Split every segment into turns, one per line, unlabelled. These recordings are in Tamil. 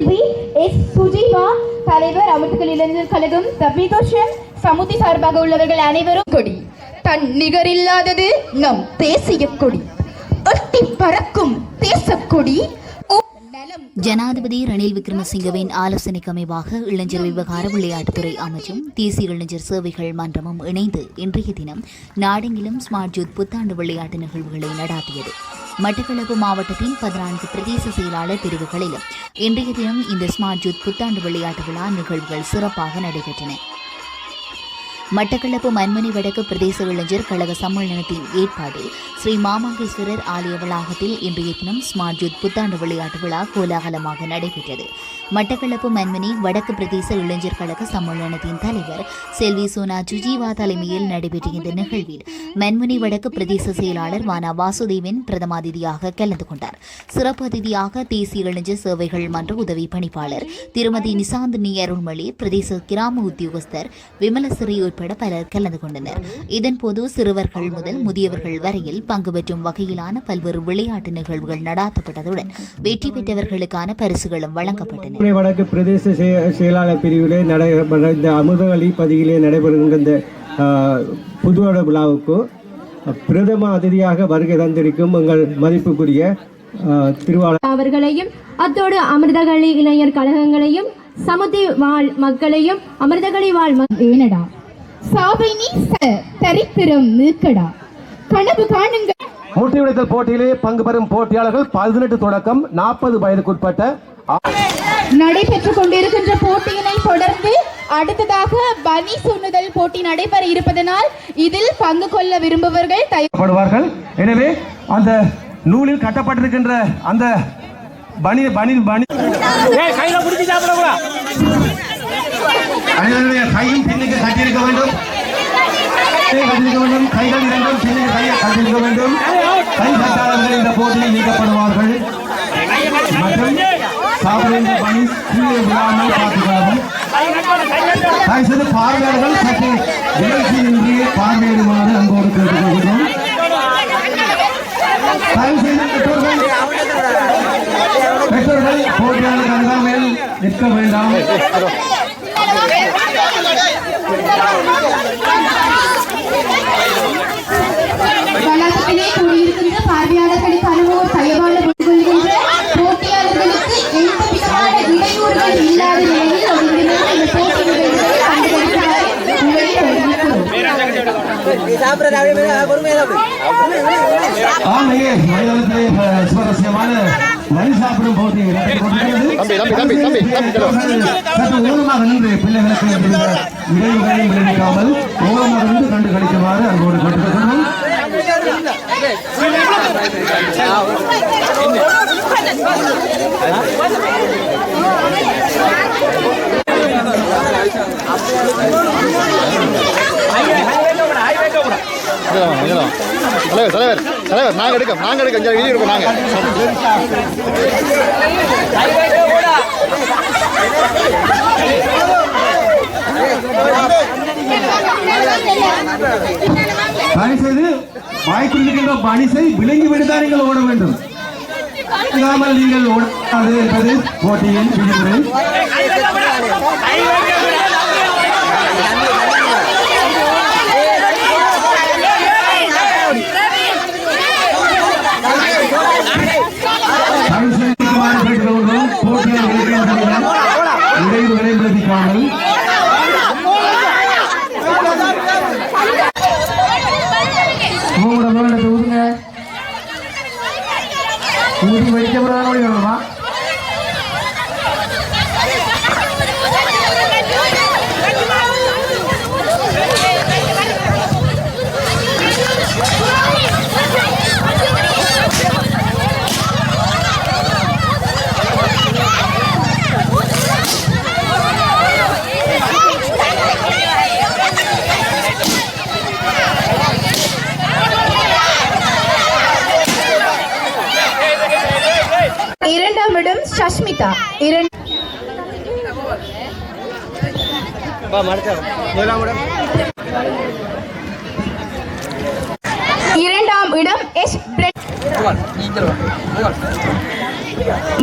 எஸ். சுஜீவா தலைவர் அமிர்தகல் இளைஞர் கழகம் தபிதோஷன் சமுதி சார்பாக உள்ளவர்கள் அனைவரும் கொடி. தன் நிகரில்லாதது நம் தேசிய கொடி. எட்டி பறக்கும் தேசக்கொடி
ஜனாதிபதி ரணில் விக்ரமசிங்கவின் ஆலோசனைக்கு அமைவாக இளைஞர் விவகார விளையாட்டுத்துறை அமைச்சும் தேசிய இளைஞர் சேவைகள் மன்றமும் இணைந்து இன்றைய தினம் நாடெங்கிலும் ஸ்மார்ட் ஜூத் புத்தாண்டு விளையாட்டு நிகழ்வுகளை நடாத்தியது. மட்டக்களப்பு மாவட்டத்தின் பதினான்கு பிரதேச செயலாளர் பிரிவுகளிலும் இன்றைய தினம் இந்த ஸ்மார்ட் ஜூத் புத்தாண்டு விளையாட்டு விழா நிகழ்வுகள் சிறப்பாக நடைபெற்றன. மட்டக்களப்பு மண்மணி வடக்கு பிரதேச இளைஞர் கழக சம்மேளனத்தின் ஏற்பாட்டில் ஸ்ரீ மாமங்கேஸ்வரர் ஆலய வளாகத்தில் இன்றைய தினம் ஸ்மார்ட் யூத் புத்தாண்டு விளையாட்டு விழா கோலாகலமாக நடைபெற்றது. மட்டக்களப்பு மண்மணி வடக்கு பிரதேச இளைஞர் கழக சம்மேளனத்தின் தலைவர் செல்வி சோனா ஜுஜிவா தலைமையில் நடைபெற்ற இந்த நிகழ்வில் மண்மணி வடக்கு பிரதேச செயலாளர் வானா வாசுதேவன் பிரதமாதிதியாக கலந்து கொண்டார். சிறப்பு அதிதியாக தேசிய இளைஞர் சேவைகள் மன்ற உதவி பணிப்பாளர் திருமதி நிசாந்தினி அருள்மொழி பிரதேச கிராம உத்தியோகஸ்தர் விமலசிறி உட்பட பலர் கலந்து கொண்டனர். இதன்போது சிறுவர்கள் முதல் முதியவர்கள் வரையில் பங்கு பெற்றும் வகையிலான பல்வேறு விளையாட்டு நிகழ்வுகள் நடாத்தப்பட்டதுடன் வெற்றி பெற்றவர்களுக்கான பரிசுகளும் வழங்கப்பட்டன.
வடக்கு பிரதேச செய- செயலாளர் பிரிவிலே நடைபெற இந்த அமுதவழி பதியிலே நடைபெறுகின்ற இந்த புதுவட விழாவுக்கு பிரதம அதிதியாக வருகை தந்திருக்கும் எங்கள் மதிப்புக்குரிய திருவாளர்
அவர்களையும் அத்தோடு அமிர்தகளி இளைஞர் கழகங்களையும் சமுதி வாழ் மக்களையும் அமிர்தகளி வாழ்
ஏனடா சாவை நீ ச தரித்திரம் நீக்கடா. கனவு காணுங்கள்.
முட்டி உடைத்தல் போட்டியிலே பங்கு பெறும் போட்டியாளர்கள் பதினெட்டு தொடக்கம் நாற்பது வயதுக்குட்பட்ட
நடைபெற்றுக் கொண்டிருக்கின்ற போட்டியினை தொடர்ந்து அடுத்ததாக பனி சுண்ணுதல் போட்டி நடைபெற இருப்பதனால் இதில் பங்கு கொள்ள விரும்புபவர்கள் தயவு
படுவார்கள். எனவே அந்த நூலில் கட்டப்பட்டிருக்கின்ற அந்த பனி பனி பனி அனைவருடைய கையும் பின்னுக்கு கட்டியிருக்க வேண்டும். கட்டியிருக்க வேண்டும். கைகள் இரண்டும் பின்னுக்கு கையை கட்டியிருக்க வேண்டும். கை கட்டாளர்கள் இந்த போட்டியில் நீக்கப்படுவார்கள். மற்றும் சாப்பிடுகின்ற பணி கீழே விழாமல் பார்த்துக்கொள்ளவும். தயவுசெய்து பார்வையாளர்கள் சற்று விலகி பார்வையிடுமாறு அன்போடு கேட்டுக்கொள்கிறோம். தயவுசெய்து பெற்றோர்கள் பெற்றோர்கள் போட்டியாளர்கள் அருகாமையில் நிற்க வேண்டாம்.
வளாகத்திலே கூடியிருக்கின்ற பார்வையாளர்களுக்கு அனுபவம் தயவான கொள்கின்ற போட்டியாளர்களுக்கு எந்த விதமான இடையூறுகள் இல்லாத நிலையில் ஒருங்கிணைந்து இந்த போட்டி நிகழ்வுகளை பங்கெடுக்குமாறு உங்களை தெரிவிக்கிறோம்.
ஆமையே மனிதனத்திலே அஹ், சுவாரஸ்யமான மணி சாப்பிடும். சற்று ஓரமாக நின்று பிள்ளைகளுக்கு இடைவெளிகளை விளைவிக்காமல் ஓரமாக நின்று கண்டு கழிக்குமாறு அன்போடு கேட்டுக்கொள்கிறோம்
தலைவர் தலைவர் தலைவர் நாங்க எடுக்க நாங்க எடுக்க அஞ்சாறு வெளியே இருக்கோம் நாங்க.
தயவுசெய்து வாய்க்குள் இருக்கின்ற பணிசை விளங்கி விடுதான் நீங்கள் ஓட வேண்டும். இல்லாமல் நீங்கள் ஓடாது என்பது போட்டியின் விதிமுறை தயவுசெய்து இருக்குமாறு கேட்டுக்கொள்கிறோம். போட்டியில் இருக்கிறவர்களிடம் இடைவெளி விளைவிக்காமல் உங்களோட மேலிடத்தை ஊதுங்க ஊதி வெடிக்க போறாங்க ஓடி வரணுமா
இரண்டாம் இடம் சஷ்மிதா இரண்டு இரண்டாம் இடம் எஸ்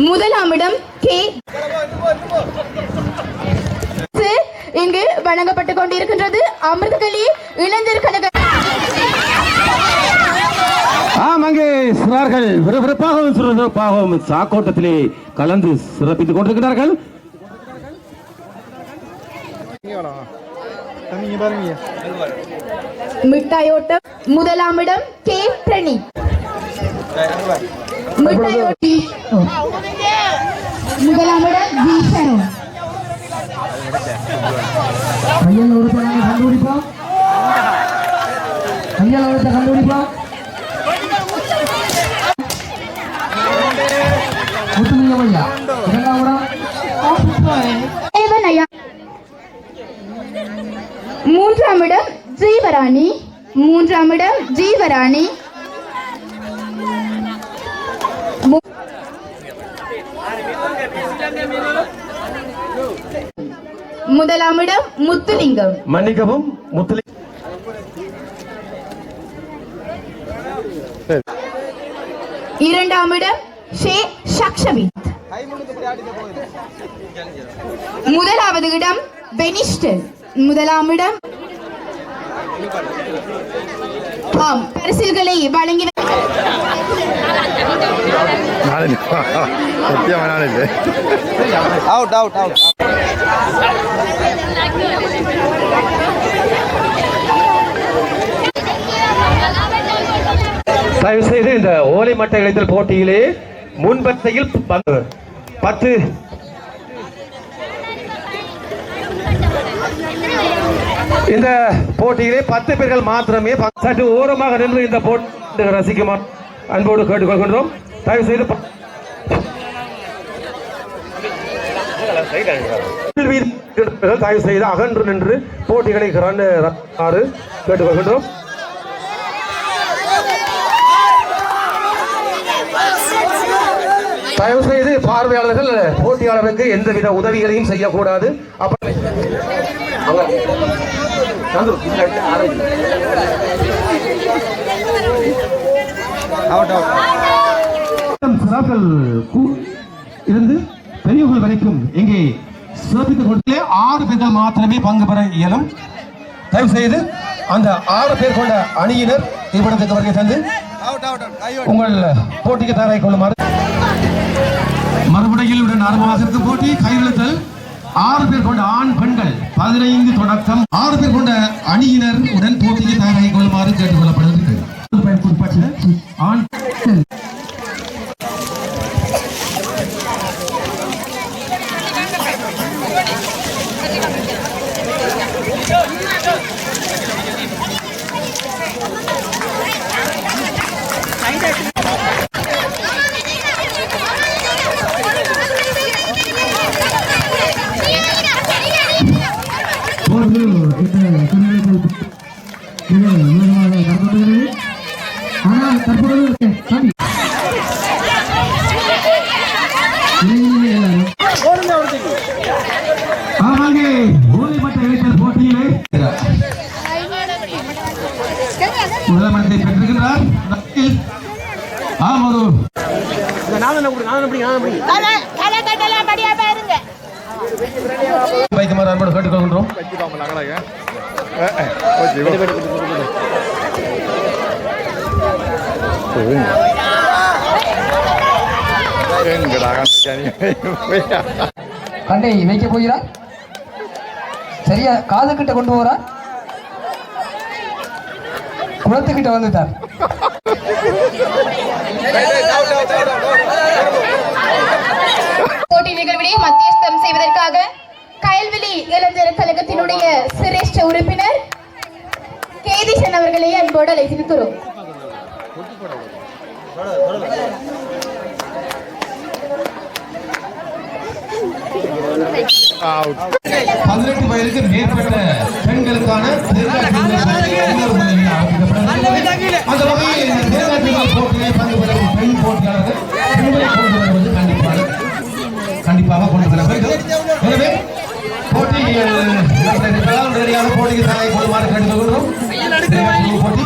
முதலாம் இடம் கே இங்கு வழங்கப்பட்டுக் கொண்டிருக்கின்றது அமிர்தகளி இளைஞர் கழக
ஆம் அங்கே சிறார்கள் விறுவிறுப்பாகவும் சுறுசுறுப்பாகவும் சாக்கோட்டத்திலே கலந்து சிறப்பித்துக் கொண்டிருக்கிறார்கள்.
மிட்டாயோட்டம் முதலாம் இடம் கே. பிரணி மிட்டாயோட்டி முதலாம் இடம் சரண்
கையில் கண்டுபிடிப்போம். கையில் கண்டுபிடிப்போம். ஐயா
மூன்றாம் இடம் ஜீவராணி மூன்றாம் இடம் ஜீவராணி முதலாம் இடம் முத்துலிங்கம்
மன்னிக்கவும் முத்தலி
இரண்டாம் இடம் ஷே சக்ஷவித் முதலாவது இடம் பெனிஸ்டன் முதலாம் இடம் ஆம் பரிசில்களை வழங்கி
அவுட் அவுட் அவுட்
தயவு செய்து இந்த ஓலை மட்டை இழைத்தல் போட்டியிலே முன்பத்தையில் பத்து. இந்த போட்டியிலே பத்து பேர்கள் மாத்திரமே சற்று ஓரமாக நின்று இந்த போட்டி ரசிக்குமா அன்போடு கேட்டுக்கொள்கின்றோம். தயவு செய்து தயவு செய்து அகன்று நின்று போட்டிகளை ஆறு கேட்டுக்கொள்கின்றோம். தயவு செய்து பார்வையாளர்கள் போட்டியாளருக்கு எந்தவித உதவிகளையும் செய்யக்கூடாது. அப்ப அங்க. சந்துரு, இதுல இருந்து ஆரம்பி. சிறார்கள் கூ- இருந்து பெரியவர்கள் வரைக்கும் இங்கே சிறப்பித்துக் கொண்டே ஆறு பேர்கள் மாத்திரமே பங்கு பெற இயலும். தயவு செய்து அந்த ஆறு பேர் கொண்ட அணியினர் இவ்விடத்துக்கு வருகை தந்து உங்கள் போட்டிக்கு தயாராக கொள்ளுமாறு மறுபடியில் உடன் ஆரம்பமாக போட்டி கையெழுத்தல் ஆறு பேர் கொண்ட ஆண் பெண்கள். பதினைந்து தொடக்கம். ஆறு பேர் கொண்ட அணியினர் உடன் போட்டியை தயாராகி கொள்ளுமாறு கேட்டுக் கொள்ளப்படுகிறது. ஆண்
போது ஆனால் ஆமாங்க. போட்டியிலே முதலமைச்சரை பெற்றிருக்கிறார் ஆம் ஒரு
வைக்குமாறு அன்போடு கேட்டுக்கொள்கின்றோம்
எங்கடா
கண்டை வைக்க போகிறார் சரியா காது கிட்ட கொண்டு போகிறார் குளத்துக்கிட்ட வந்துட்டார்
போட்டி நிகழ்வினை மத்தியஸ்தம் செய்வதற்காக கயல்வெளி இளைஞர் கழகத்தினுடைய சிரேஷ்ட உறுப்பினர் கேதீசன் அவர்களை அன்போடு அழைத்திருக்கிறோம்
பதினெட்டு வயதுக்கு மேற்பட்ட பெண்களுக்கான அந்த வகையில் இந்த தேர்தல் போட்டியை பங்கு பெறும் பெண் போட்டியாளர்கள் பெண்களை கொண்டு வருவது கண்டிப்பாக கண்டிப்பாக கொண்டு வர வேண்டும் எனவே போட்டி நடத்த உடனடியாக போட்டிக்கு தயாரி கொள்ளுமாறு
கேட்டுக் கொள்கிறோம் போட்டி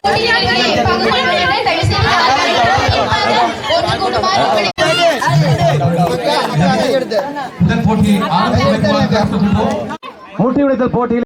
முதல் போட்டியை ஆரம்பித்து வைக்குமாறு கேட்டுக்கொள்கிறோம். முட்டி உடைத்தல் போட்டியில்